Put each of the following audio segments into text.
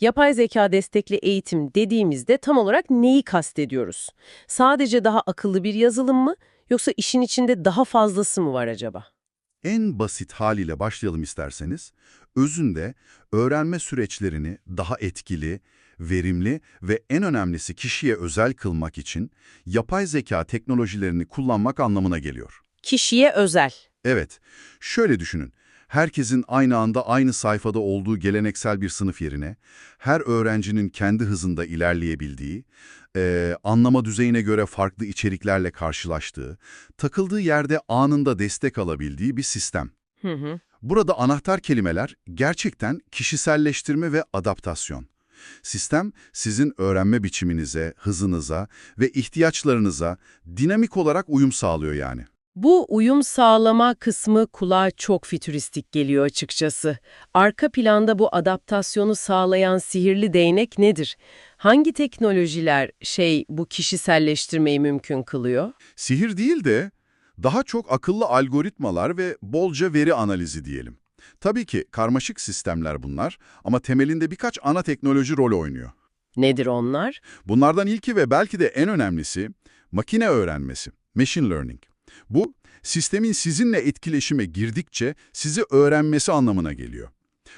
Yapay zeka destekli eğitim dediğimizde tam olarak neyi kastediyoruz? Sadece daha akıllı bir yazılım mı yoksa işin içinde daha fazlası mı var acaba? En basit haliyle başlayalım isterseniz. Özünde öğrenme süreçlerini daha etkili, verimli ve en önemlisi kişiye özel kılmak için yapay zeka teknolojilerini kullanmak anlamına geliyor. Kişiye özel. Evet, şöyle düşünün. Herkesin aynı anda aynı sayfada olduğu geleneksel bir sınıf yerine, her öğrencinin kendi hızında ilerleyebildiği, eee, anlama düzeyine göre farklı içeriklerle karşılaştığı, takıldığı yerde anında destek alabildiği bir sistem. Hı hı. Burada anahtar kelimeler gerçekten kişiselleştirme ve adaptasyon. Sistem, sizin öğrenme biçiminize, hızınıza ve ihtiyaçlarınıza dinamik olarak uyum sağlıyor yani. Bu uyum sağlama kısmı kulağa çok fütüristik geliyor açıkçası. Arka planda bu adaptasyonu sağlayan sihirli değnek nedir? Hangi teknolojiler şey bu kişiselleştirmeyi mümkün kılıyor? Sihir değil de daha çok akıllı algoritmalar ve bolca veri analizi diyelim. Tabii ki karmaşık sistemler bunlar ama temelinde birkaç ana teknoloji rol oynuyor. Nedir onlar? Bunlardan ilki ve belki de en önemlisi makine öğrenmesi, machine learning. Bu, sistemin sizinle etkileşime girdikçe sizi öğrenmesi anlamına geliyor.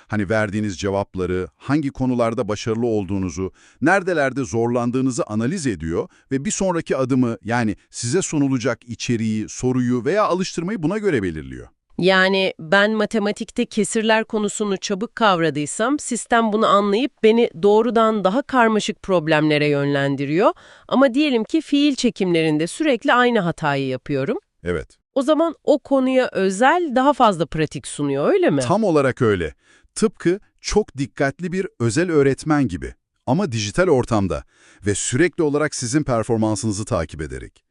Hani verdiğiniz cevapları, hangi konularda başarılı olduğunuzu, nerelerde zorlandığınızı analiz ediyor ve bir sonraki adımı yani size sunulacak içeriği, soruyu veya alıştırmayı buna göre belirliyor. Yani ben matematikte kesirler konusunu çabuk kavradıysam sistem bunu anlayıp beni doğrudan daha karmaşık problemlere yönlendiriyor. Ama diyelim ki fiil çekimlerinde sürekli aynı hatayı yapıyorum. Evet, O zaman o konuya özel daha fazla pratik sunuyor öyle mi? tam olarak öyle. Tıpkı çok dikkatli bir özel öğretmen gibi ama dijital ortamda ve sürekli olarak sizin performansınızı takip ederek.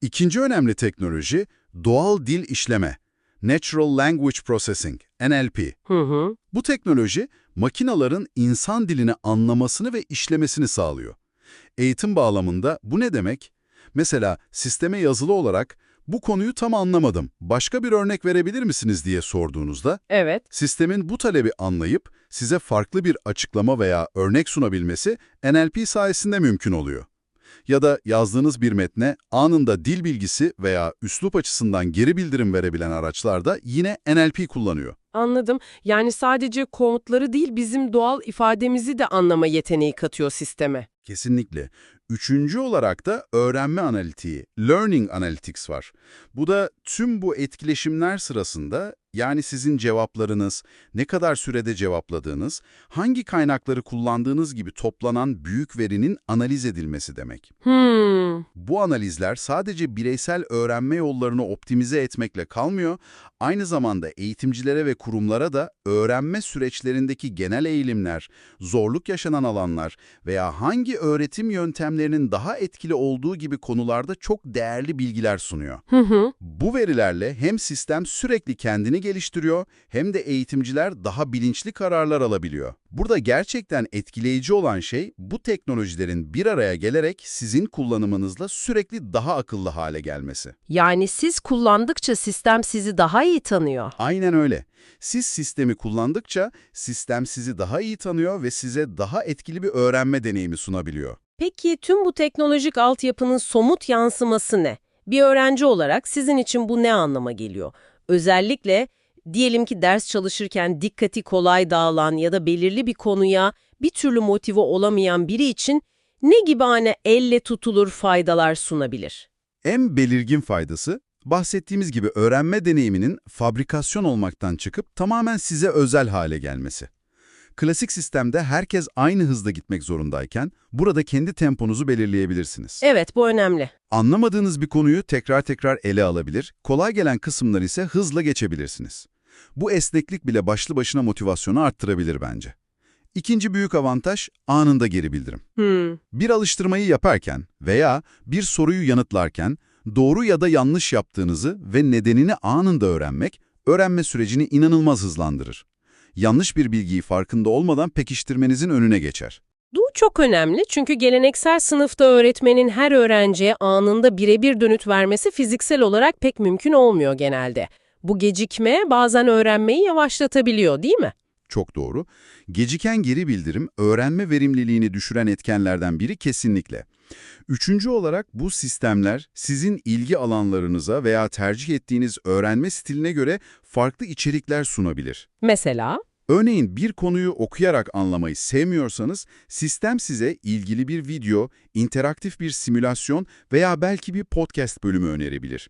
İkinci önemli teknoloji doğal dil işleme, Natural Language Processing, NLP. Hı hı. Bu teknoloji makinaların insan dilini anlamasını ve işlemesini sağlıyor. Eğitim bağlamında bu ne demek? Mesela sisteme yazılı olarak bu konuyu tam anlamadım, başka bir örnek verebilir misiniz diye sorduğunuzda Evet. Sistemin bu talebi anlayıp size farklı bir açıklama veya örnek sunabilmesi NLP sayesinde mümkün oluyor. Ya da yazdığınız bir metne anında dil bilgisi veya üslup açısından geri bildirim verebilen araçlar da yine NLP kullanıyor. Anladım. Yani sadece komutları değil bizim doğal ifademizi de anlama yeteneği katıyor sisteme. Kesinlikle. Üçüncü olarak da öğrenme analitiği, learning analytics var. Bu da tüm bu etkileşimler sırasında yani sizin cevaplarınız, ne kadar sürede cevapladığınız, hangi kaynakları kullandığınız gibi toplanan büyük verinin analiz edilmesi demek. Hmm. Bu analizler sadece bireysel öğrenme yollarını optimize etmekle kalmıyor, aynı zamanda eğitimcilere ve kurumlara da öğrenme süreçlerindeki genel eğilimler, zorluk yaşanan alanlar veya hangi öğretim yöntemlerinin daha etkili olduğu gibi konularda çok değerli bilgiler sunuyor. Hı hı. Bu verilerle hem sistem sürekli kendini geliştiriyor hem de eğitimciler daha bilinçli kararlar alabiliyor. Burada gerçekten etkileyici olan şey bu teknolojilerin bir araya gelerek sizin kullanımınızla sürekli daha akıllı hale gelmesi. Yani siz kullandıkça sistem sizi daha iyi tanıyor. Aynen öyle. Siz sistemi kullandıkça sistem sizi daha iyi tanıyor ve size daha etkili bir öğrenme deneyimi sunabiliyor. Peki tüm bu teknolojik altyapının somut yansıması ne? Bir öğrenci olarak sizin için bu ne anlama geliyor? Özellikle diyelim ki ders çalışırken dikkati kolay dağılan ya da belirli bir konuya bir türlü motive olamayan biri için ne gibi hani elle tutulur faydalar sunabilir? En belirgin faydası, bahsettiğimiz gibi öğrenme deneyiminin fabrikasyon olmaktan çıkıp tamamen size özel hale gelmesi. Klasik sistemde herkes aynı hızda gitmek zorundayken, burada kendi temponuzu belirleyebilirsiniz. Evet bu önemli. Anlamadığınız bir konuyu tekrar tekrar ele alabilir, kolay gelen kısımları ise hızla geçebilirsiniz. Bu esneklik bile başlı başına motivasyonu arttırabilir bence. İkinci büyük avantaj anında geri bildirim. Hmm. Bir alıştırmayı yaparken veya bir soruyu yanıtlarken doğru ya da yanlış yaptığınızı ve nedenini anında öğrenmek, öğrenme sürecini inanılmaz hızlandırır. Yanlış bir bilgiyi farkında olmadan pekiştirmenizin önüne geçer. Bu çok önemli çünkü geleneksel sınıfta öğretmenin her öğrenciye anında birebir dönüt vermesi fiziksel olarak pek mümkün olmuyor genelde. Bu gecikme bazen öğrenmeyi yavaşlatabiliyor değil mi? Çok doğru. Geciken geri bildirim, öğrenme verimliliğini düşüren etkenlerden biri kesinlikle. Üçüncü olarak bu sistemler sizin ilgi alanlarınıza veya tercih ettiğiniz öğrenme stiline göre farklı içerikler sunabilir. Mesela? Örneğin bir konuyu okuyarak anlamayı sevmiyorsanız, sistem size ilgili bir video, interaktif bir simülasyon veya belki bir podcast bölümü önerebilir.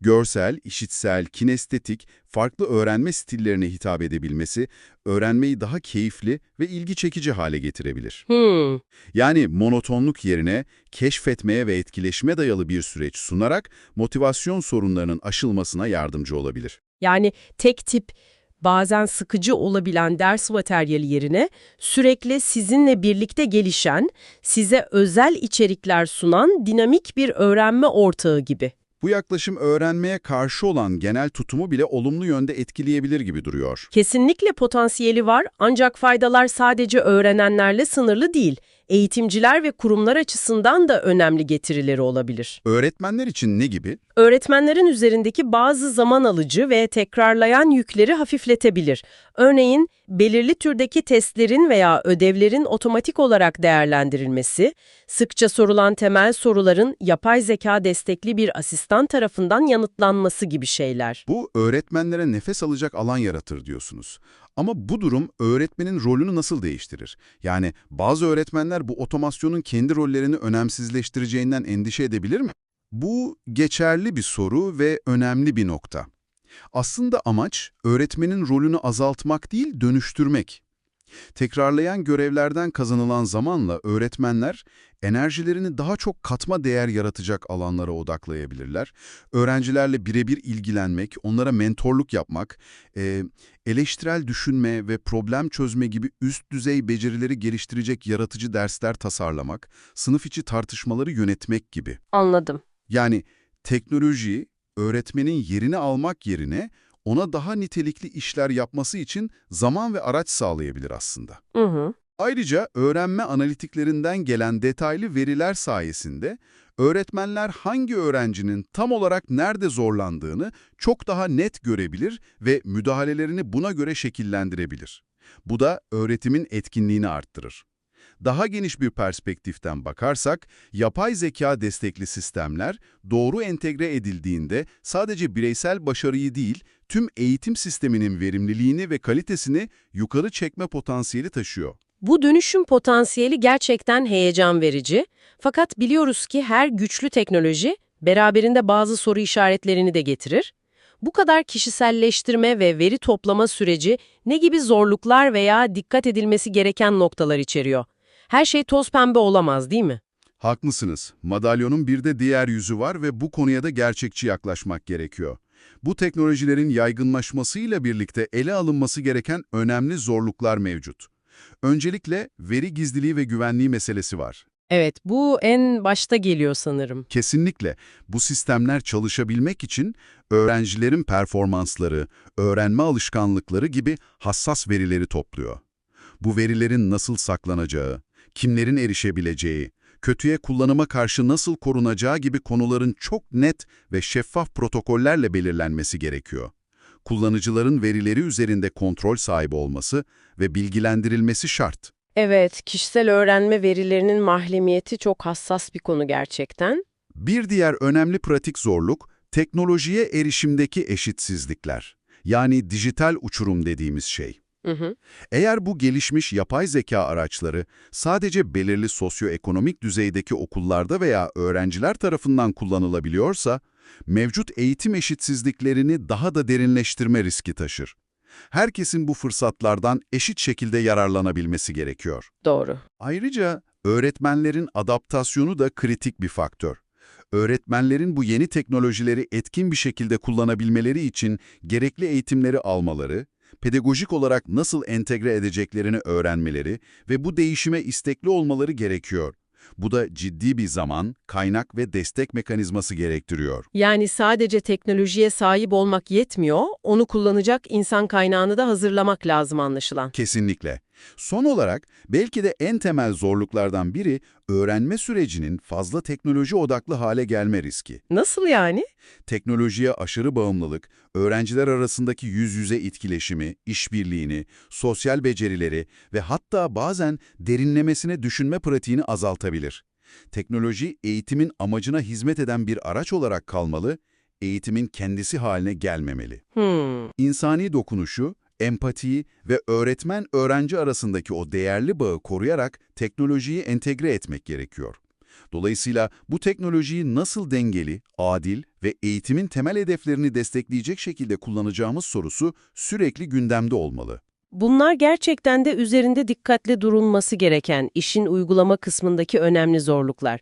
Görsel, işitsel, kinestetik, farklı öğrenme stillerine hitap edebilmesi, öğrenmeyi daha keyifli ve ilgi çekici hale getirebilir. Hmm, Yani monotonluk yerine keşfetmeye ve etkileşime dayalı bir süreç sunarak motivasyon sorunlarının aşılmasına yardımcı olabilir. yani tek tip, bazen sıkıcı olabilen ders materyali yerine sürekli sizinle birlikte gelişen, size özel içerikler sunan dinamik bir öğrenme ortağı gibi. Bu yaklaşım öğrenmeye karşı olan genel tutumu bile olumlu yönde etkileyebilir gibi duruyor. Kesinlikle potansiyeli var ancak faydalar sadece öğrenenlerle sınırlı değil. Eğitimciler ve kurumlar açısından da önemli getirileri olabilir. Öğretmenler için ne gibi? Öğretmenlerin üzerindeki bazı zaman alıcı ve tekrarlayan yükleri hafifletebilir. Örneğin, belirli türdeki testlerin veya ödevlerin otomatik olarak değerlendirilmesi, sıkça sorulan temel soruların yapay zeka destekli bir asistan tarafından yanıtlanması gibi şeyler. Bu öğretmenlere nefes alacak alan yaratır diyorsunuz. Ama bu durum öğretmenin rolünü nasıl değiştirir? Yani bazı öğretmenler bu otomasyonun kendi rollerini önemsizleştireceğinden endişe edebilir mi? Bu geçerli bir soru ve önemli bir nokta. Aslında amaç öğretmenin rolünü azaltmak değil, dönüştürmek. Tekrarlayan görevlerden kazanılan zamanla öğretmenler enerjilerini daha çok katma değer yaratacak alanlara odaklayabilirler. Öğrencilerle birebir ilgilenmek, onlara mentorluk yapmak, e, eleştirel düşünme ve problem çözme gibi üst düzey becerileri geliştirecek yaratıcı dersler tasarlamak, sınıf içi tartışmaları yönetmek gibi. Anladım. Yani teknoloji öğretmenin yerini almak yerine ona daha nitelikli işler yapması için zaman ve araç sağlayabilir aslında. Hı hı. Ayrıca öğrenme analitiklerinden gelen detaylı veriler sayesinde öğretmenler hangi öğrencinin tam olarak nerede zorlandığını çok daha net görebilir ve müdahalelerini buna göre şekillendirebilir. Bu da öğretimin etkinliğini arttırır. Daha geniş bir perspektiften bakarsak, yapay zeka destekli sistemler doğru entegre edildiğinde sadece bireysel başarıyı değil, tüm eğitim sisteminin verimliliğini ve kalitesini yukarı çekme potansiyeli taşıyor. Bu dönüşüm potansiyeli gerçekten heyecan verici. Fakat biliyoruz ki her güçlü teknoloji beraberinde bazı soru işaretlerini de getirir. Bu kadar kişiselleştirme ve veri toplama süreci ne gibi zorluklar veya dikkat edilmesi gereken noktalar içeriyor? Her şey toz pembe olamaz değil mi? Haklısınız. Madalyonun bir de diğer yüzü var ve bu konuya da gerçekçi yaklaşmak gerekiyor. Bu teknolojilerin yaygınlaşmasıyla birlikte ele alınması gereken önemli zorluklar mevcut. Öncelikle veri gizliliği ve güvenliği meselesi var. Evet, bu en başta geliyor sanırım. Kesinlikle bu sistemler çalışabilmek için öğrencilerin performansları, öğrenme alışkanlıkları gibi hassas verileri topluyor. Bu verilerin nasıl saklanacağı, kimlerin erişebileceği, kötüye kullanıma karşı nasıl korunacağı gibi konuların çok net ve şeffaf protokollerle belirlenmesi gerekiyor. Kullanıcıların verileri üzerinde kontrol sahibi olması ve bilgilendirilmesi şart. Evet, kişisel öğrenme verilerinin mahremiyeti çok hassas bir konu gerçekten. Bir diğer önemli pratik zorluk, teknolojiye erişimdeki eşitsizlikler. Yani dijital uçurum dediğimiz şey. Hı hı. Eğer bu gelişmiş yapay zeka araçları sadece belirli sosyoekonomik düzeydeki okullarda veya öğrenciler tarafından kullanılabiliyorsa, mevcut eğitim eşitsizliklerini daha da derinleştirme riski taşır. Herkesin bu fırsatlardan eşit şekilde yararlanabilmesi gerekiyor. Doğru. Ayrıca öğretmenlerin adaptasyonu da kritik bir faktör. Öğretmenlerin bu yeni teknolojileri etkin bir şekilde kullanabilmeleri için gerekli eğitimleri almaları, pedagojik olarak nasıl entegre edeceklerini öğrenmeleri ve bu değişime istekli olmaları gerekiyor. Bu da ciddi bir zaman, kaynak ve destek mekanizması gerektiriyor. Yani sadece teknolojiye sahip olmak yetmiyor, onu kullanacak insan kaynağını da hazırlamak lazım anlaşılan. Kesinlikle. Son olarak belki de en temel zorluklardan biri öğrenme sürecinin fazla teknoloji odaklı hale gelme riski. Nasıl yani? Teknolojiye aşırı bağımlılık, öğrenciler arasındaki yüz yüze etkileşimi, işbirliğini, sosyal becerileri ve hatta bazen derinlemesine düşünme pratiğini azaltabilir. Teknoloji eğitimin amacına hizmet eden bir araç olarak kalmalı, eğitimin kendisi haline gelmemeli. Hmm. İnsani dokunuşu, empatiyi ve öğretmen-öğrenci arasındaki o değerli bağı koruyarak teknolojiyi entegre etmek gerekiyor. Dolayısıyla bu teknolojiyi nasıl dengeli, adil ve eğitimin temel hedeflerini destekleyecek şekilde kullanacağımız sorusu sürekli gündemde olmalı. Bunlar gerçekten de üzerinde dikkatli durulması gereken işin uygulama kısmındaki önemli zorluklar.